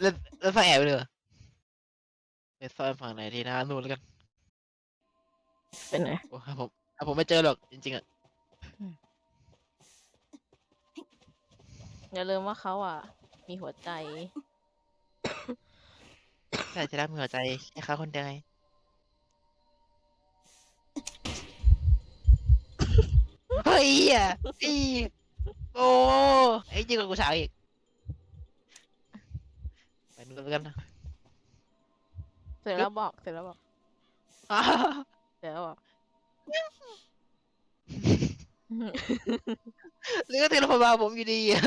เล่นเล่นไฟแอบไปเลยเหรอไปซ่อนฝั่งไหนดีนะนู่นแล้วกันเป็นไงโอ้หาผมหาผมไม่เจอหรอกจริงๆอะอย่าลืมว่าเขาอะ มีหัวใจ ใช่จะได้มือหัวใจแค่เขาคนเดียวไงเฮ้ยอะอีโอ้ไอ้จริงกว่ากูสาวอีกไปนู่น แล้วกันนะเสร็จแล้วบอก เสร็จแล้วบอก อ้าวเสร็จแล้วบอก หรือก็ถึงพมาผมอยู่ดีอะ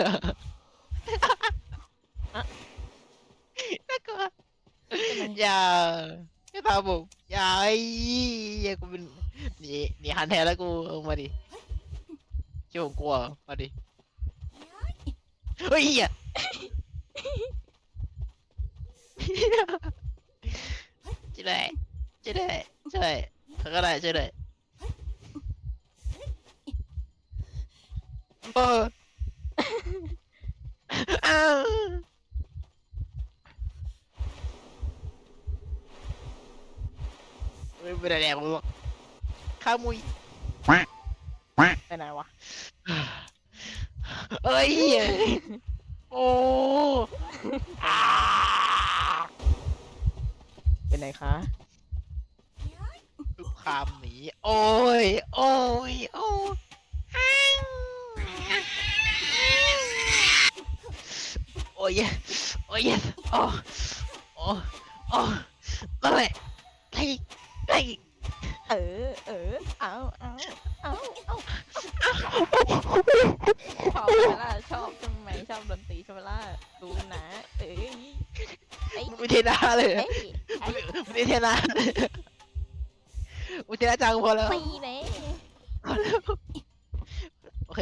น่ากลัวอย่าอย่าตามผมอย่าไอ้อย่ากูเป็นหนีหนีหันแทนแล้วกูเอามาดิเชื่อผมกลัวมาดิเฮ้ยอะ ช่วยด้วยช่วยด้วยช่วยเขาก็ได้ช่วยด้วยเอออ้าวไม่เป็นไรแดงข้ามุยไปไหนวะเอ้ย โอ้ ไหนคะทุกคำหนีโอ้ย โอ้ย โอ้ยโอ้ยโอ้ยโอ้โอ้โอ้นั่นแหละไล่ไล่เออ เออ เอาเอาเอาเอาชอบไหมล่ะชอบใช่ไหมชอบดนตรีใช่ไหมล่ะดูนะ เอ้ยไม่เทนาเลย เอ้ยเอ้ยไม่เทนาไม่เทนาจังพอแล้วตีเลยโอเค